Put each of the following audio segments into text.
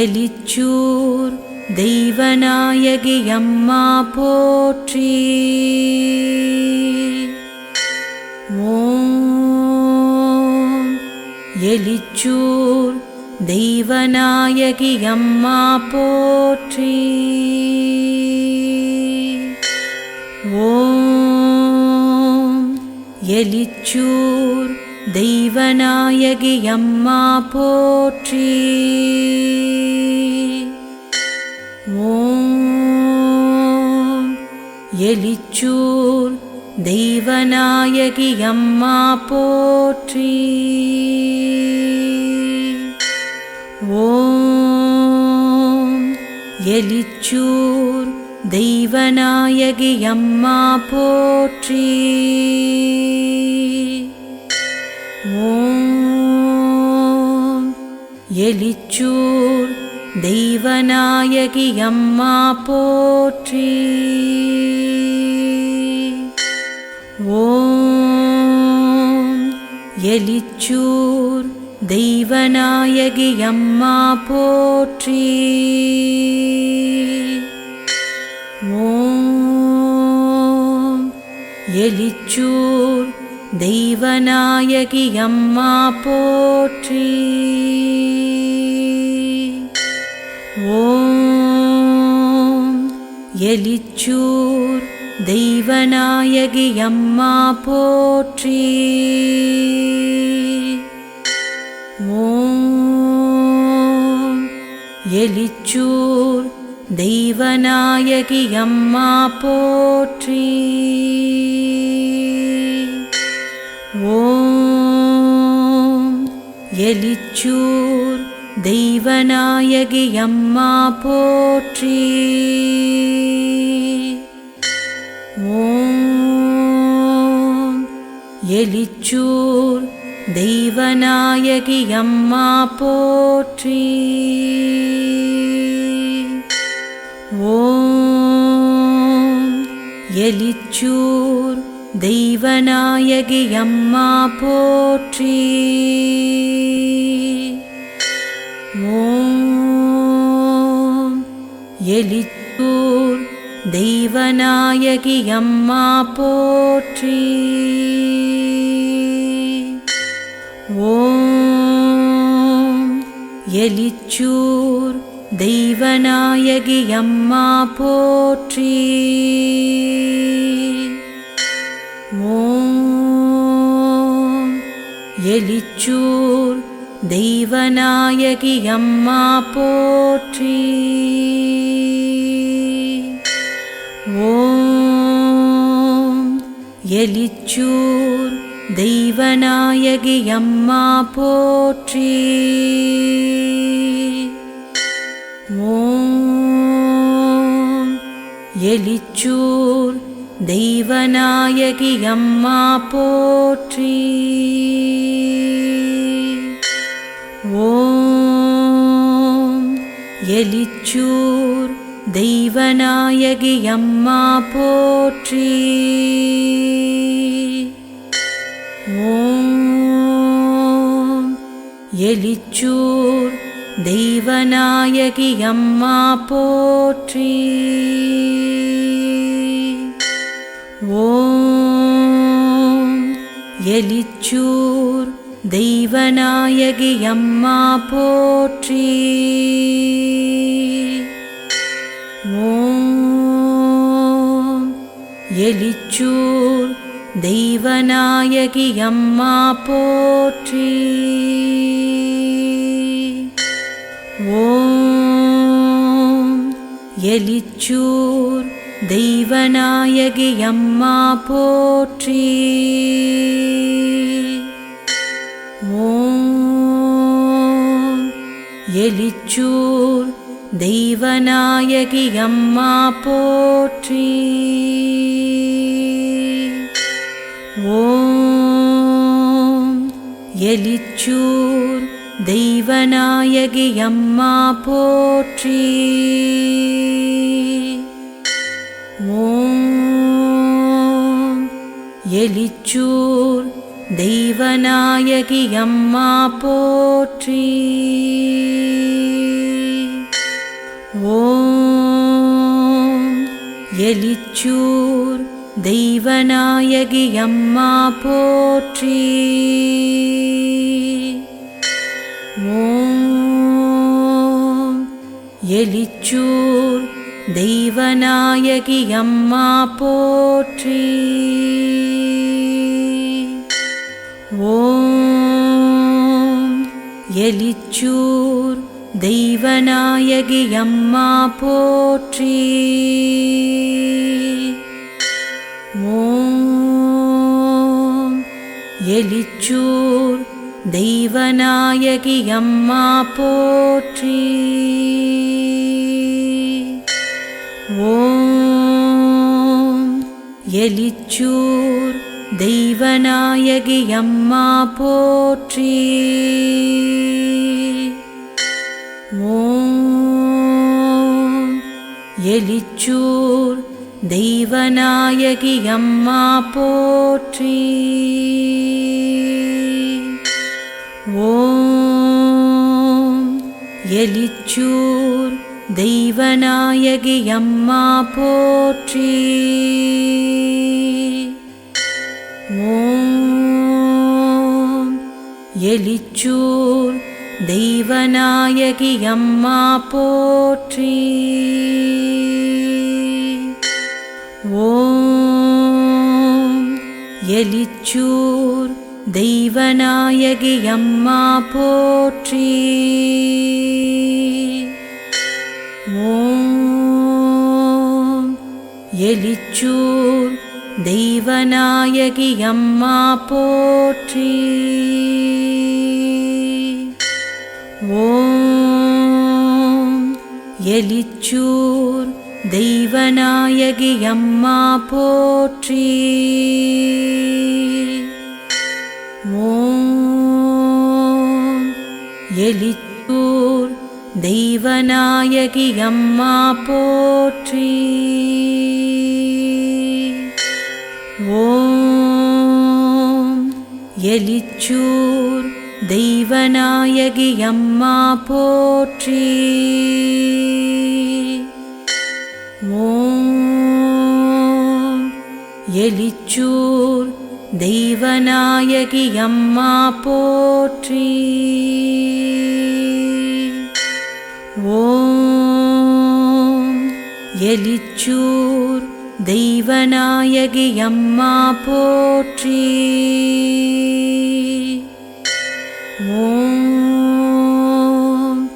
எலிச்சூர் தெய்வநாயகி அம்மா போற்றி. ஓம் எலிச்சூர் தெய்வநாயகி அம்மா போற்றி. ஓம் எலிச்சூர் தெய்வநாயகி அம்மா போற்றி. ஓம் எலிச்சூர் தெய்வநாயகி அம்மா போற்றி. ஓம் எலிச்சூர் தெய்வநாயகி அம்மா போற்றி. எலிச்சூர் தெய்வநாயகி அம்மா போற்றி. ஓம். எலிச்சூர் தெய்வநாயகி அம்மா போற்றி. ஓம். எலிச்சூர் தெய்வநாயகி அம்மா போற்றி. ஓம் எலிச்சூர் தெய்வநாயகி அம்மா போற்றி. ஓம் எலிச்சூர் தெய்வநாயகி அம்மா போற்றி. எலிச்சூர் தெய்வநாயகி அம்மா போற்றி. ஓம் எலிச்சூர் தெய்வநாயகி அம்மா போற்றி. ஓம் எலிச்சூர் தெய்வநாயகி அம்மா போற்றி. ஓம் எலித்தூர் தெய்வநாயகி அம்மா போற்றி. ஓம் எலிச்சூர் தெய்வநாயகி அம்மா போற்றி. எலிச்சூர் தெய்வநாயகி அம்மா போற்றி. ஓம் எலிச்சூர் தெய்வநாயகி அம்மா போற்றி. ஓம் எலிச்சூர் தெய்வநாயகி அம்மா போற்றி. ஓம். எலிச்சூர் தெய்வநாயகி அம்மா போற்றி. ஓம். எலிச்சூர் தெய்வநாயகி அம்மா போற்றி. ஓம். எலிச்சூர் தெய்வநாயகி அம்மா போற்றி. ஓம் எலிச்சூர் தெய்வநாயகி அம்மா போற்றி. ஓம் எலிச்சூர் தெய்வநாயகி அம்மா போற்றி. எலிச்சூர் தெய்வநாயகி அம்மா போற்றி. ஓம் எலிச்சூர் தெய்வநாயகி அம்மா போற்றி. ஓம் எலிச்சூர் தெய்வநாயகி அம்மா போற்றி. ஓம் எலிச்சூர் தெய்வநாயகி அம்மா போற்றி. ஓம் எலிச்சூர் தெய்வநாயகி அம்மா போற்றி. ஓம். எலிச்சூர் தெய்வநாயகி அம்மா போற்றி. ஓம். எலிச்சூர் தெய்வநாயகி அம்மா போற்றி. ஓம். எலிச்சூர் தெய்வநாயகி அம்மா போற்றி. ஓம் எலிச்சூர் தெய்வநாயகி அம்மா போற்றி. ஓம் எலிச்சூர் தெய்வநாயகி அம்மா போற்றி. ஓம். எலிச்சூர் தெய்வநாயகி அம்மா போற்றி. ஓம். எலிச்சூர் தெய்வநாயகி அம்மா போற்றி. ஓம். எலிச்சூர் தெய்வநாயகி அம்மா போற்றி. ஓம் எலிச்சூர் தெய்வநாயகி அம்மா போற்றி. ஓம் எலிச்சூர் தெய்வநாயகி அம்மா போற்றி. ஓம் எலிச்சூர் தெய்வநாயகி அம்மா போற்றி. ஓம் எலிச்சூர் தெய்வநாயகி அம்மா போற்றி. ஓம் எலிச்சூர் தெய்வநாயகி அம்மா போற்றி. ஓம்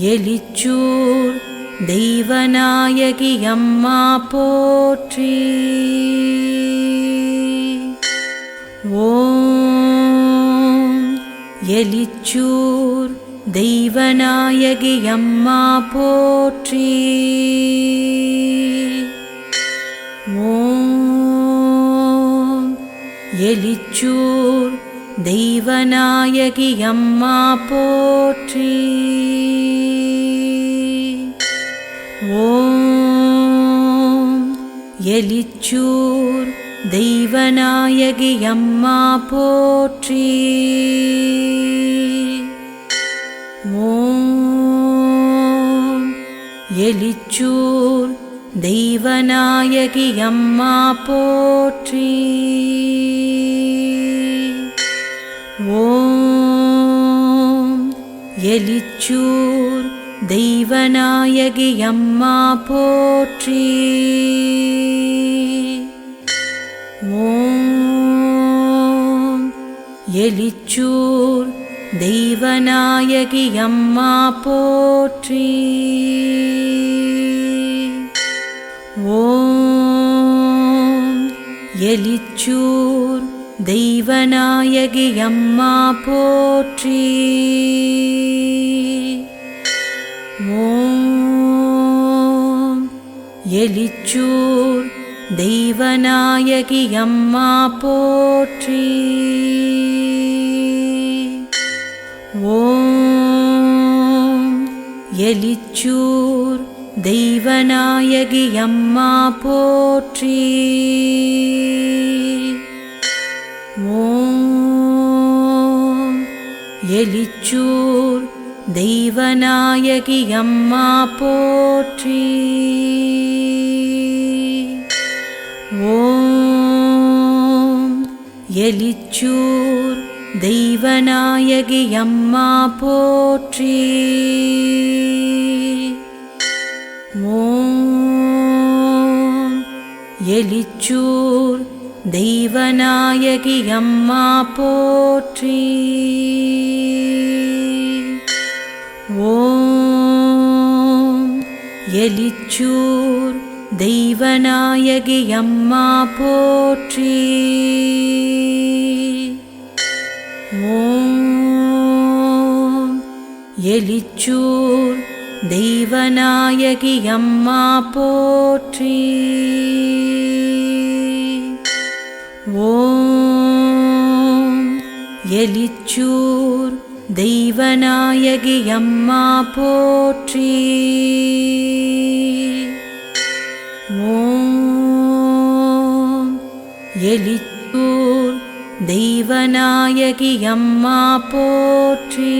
எலிச்சூர் தெய்வநாயகி அம்மா போற்றி. ஓம் எலிச்சூர் தெய்வநாயகி அம்மா போற்றி. எலிச்சூர் தெய்வநாயகி அம்மா போற்றி. ஓம் எலிச்சூர் தெய்வநாயகி அம்மா போற்றி. ஓம் எலிச்சூர் தெய்வநாயகி அம்மா போற்றி. ஓம். எலிச்சூர் தெய்வநாயகி அம்மா போற்றி. ஓம். எலிச்சூர் தெய்வநாயகி அம்மா போற்றி. ஓம். எலிச்சூர் தெய்வநாயகி அம்மா போற்றி. ஓம் எலிச்சூர் தெய்வநாயகி அம்மா போற்றி. ஓம் எலிச்சூர் தெய்வநாயகி அம்மா போற்றி. எலிச்சூர் தெய்வநாயகி அம்மா போற்றி. ஓம் எலிச்சூர் தெய்வநாயகி அம்மா போற்றி. ஓம் எலிச்சூர் தெய்வநாயகி அம்மா போற்றி. எலிச்சூர் தெய்வநாயகி அம்மா போற்றி. ஓம் எலிச்சூர் தெய்வநாயகி அம்மா போற்றி. ஓம் எலிச்சூர் தெய்வநாயகி அம்மா போற்றி. ஓம் எலிச்சூர் தெய்வநாயகி அம்மா போற்றி.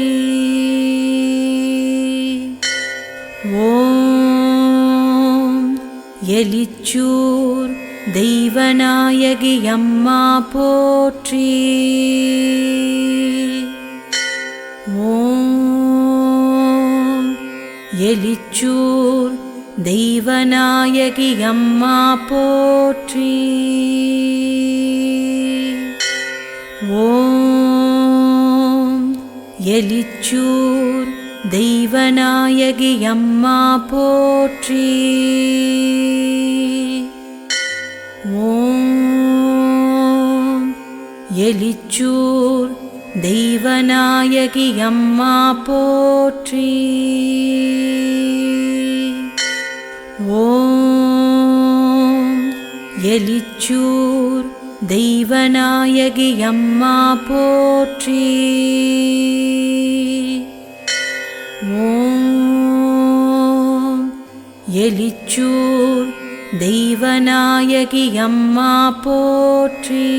ஓம் எலிச்சூர் தெய்வநாயகி அம்மா போற்றி. எலிச்சூர் தெய்வநாயகி அம்மா போற்றி. ஓம் எலிச்சூர் தெய்வநாயகி அம்மா போற்றி. ஓம் எலிச்சூர் தெய்வநாயகி அம்மா போற்றி. ஓம் எலிச்சூர் தெய்வநாயகி அம்மா போற்றி. ஓம் எலிச்சூர் தெய்வநாயகி அம்மா போற்றி.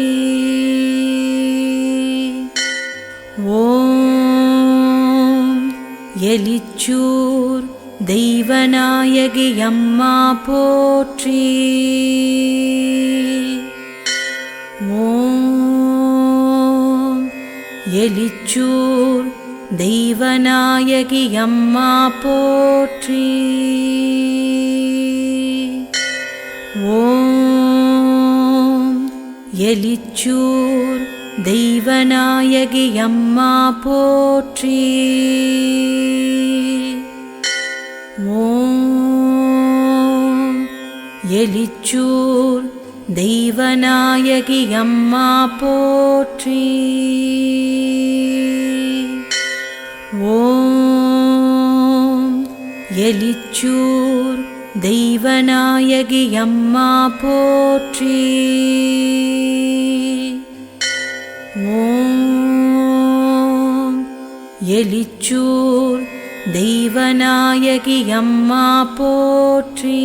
எலிச்சூர் தெய்வநாயகி அம்மா போற்றி. ஓம் எலிச்சூர் தெய்வநாயகி அம்மா போற்றி. ஓம் எலிச்சூர் தெய்வநாயகி அம்மா போற்றி. ஓம் எலிச்சூர் தெய்வநாயகி அம்மா போற்றி. ஓம் எலிச்சூர் தெய்வநாயகி அம்மா போற்றி. எலிச்சூர் தெய்வநாயகி அம்மா போற்றி.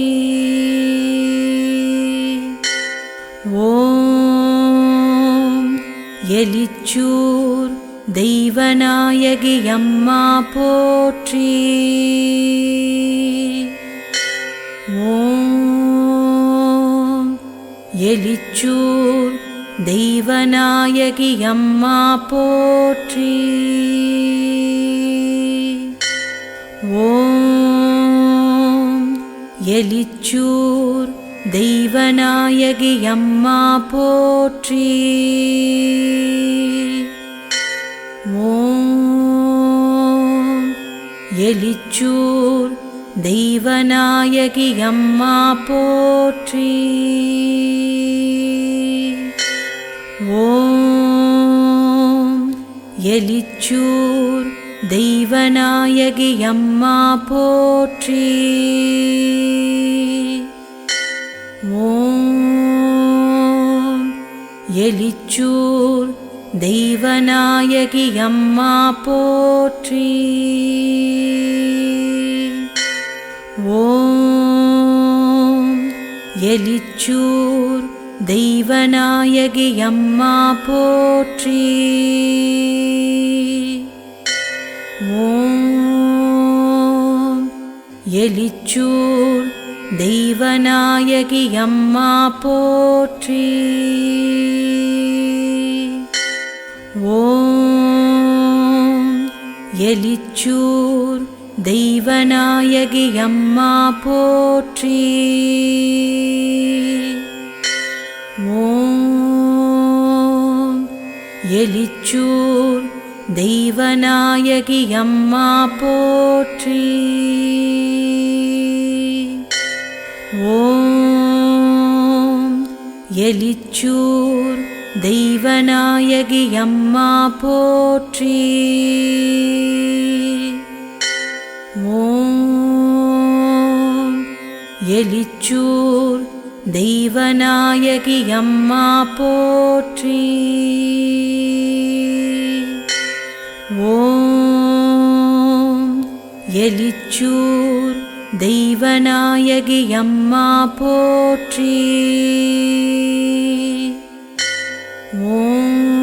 ஓம் எலிச்சூர் தெய்வநாயகி அம்மா போற்றி. ஓம் எலிச்சூர் தெய்வநாயகி அம்மா போற்றி. ஓம். எலிச்சூர் தெய்வநாயகி அம்மா போற்றி. ஓம். எலிச்சூர் தெய்வநாயகி அம்மா போற்றி. ஓம். எலிச்சூர் தெய்வநாயகி அம்மா போற்றி. ஓம் எலிச்சூர் தெய்வநாயகி அம்மா போற்றி. ஓம் எலிச்சூர் தெய்வநாயகி அம்மா போற்றி. எலிச்சூர் தெய்வநாயகி அம்மா போற்றி. ஓம் எலிச்சூர் தெய்வநாயகி அம்மா போற்றி. ஓம் எலிச்சூர் தெய்வநாயகி அம்மா போற்றி. ஓம் எலிச்சூர் தெய்வநாயகி அம்மா போற்றி. ஓம் எலிச்சூர் தெய்வநாயகி அம்மா போற்றி. ஓம் எலிச்சூர் தெய்வநாயகி அம்மா போற்றி. ஓம்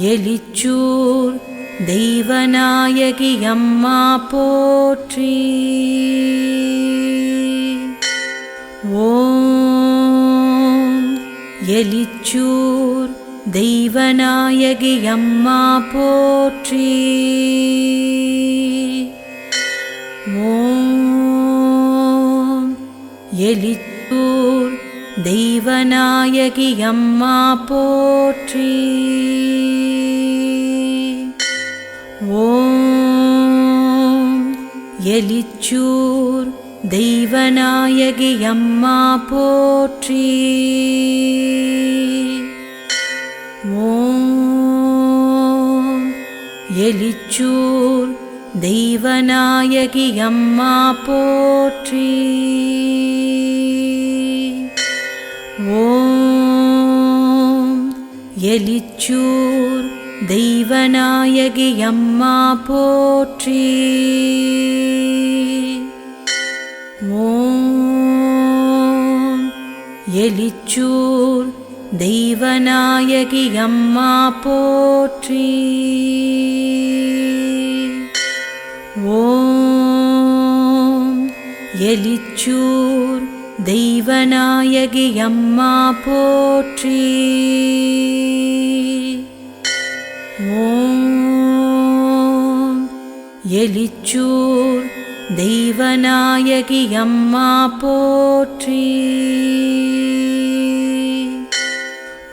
எலிச்சூர் தெய்வநாயகி அம்மா போற்றி. ஓம் எலிச்சூர் தெய்வநாயகி அம்மா போற்றி. எலித்தூர் தெய்வநாயகி அம்மா போற்றி. ஓம் எலிச்சூர் தெய்வநாயகி அம்மா போற்றி. ஓம் எலிச்சூர் தெய்வநாயகி அம்மா போற்றி. ஓம். எலிச்சூர் தெய்வநாயகி அம்மா போற்றி. ஓம். எலிச்சூர் தெய்வநாயகி அம்மா போற்றி. ஓம். எலிச்சூர் தெய்வநாயகி அம்மா போற்றி. ஓம் எலிச்சூர் தெய்வநாயகி அம்மா போற்றி.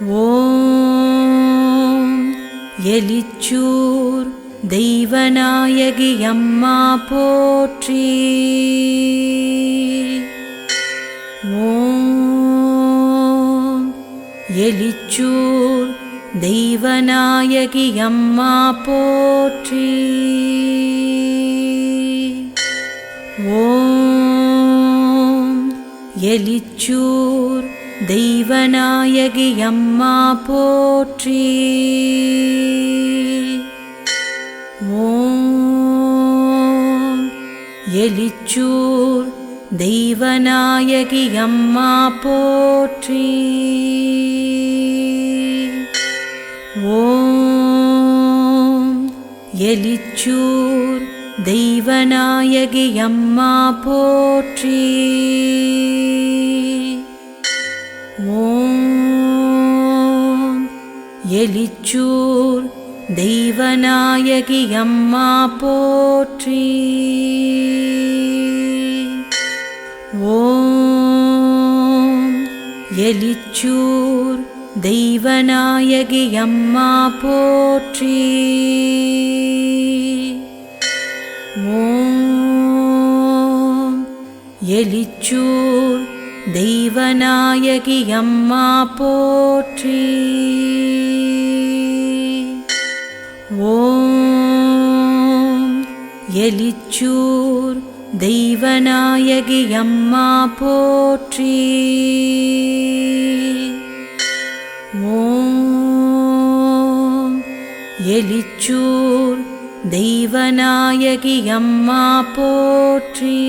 ஓம் எலிச்சூர் தெய்வநாயகி அம்மா போற்றி. ஓம். எலிச்சூர் தெய்வநாயகி அம்மா போற்றி. ஓம். எலிச்சூர் தெய்வநாயகி அம்மா போற்றி. ஓம். எலிச்சூர் தெய்வநாயகி அம்மா போற்றி. ஓம் எலிச்சூர் தெய்வநாயகி அம்மா போற்றி. ஓம் எலிச்சூர் தெய்வநாயகி அம்மா போற்றி. ஓம். எலிச்சூர் தெய்வநாயகி அம்மா போற்றி. ஓம். எலிச்சூர் தெய்வநாயகி அம்மா போற்றி. ஓம். எலிச்சூர் தெய்வநாயகி அம்மா போற்றி. ஓம் எலிச்சூர் தெய்வநாயகி அம்மா போற்றி.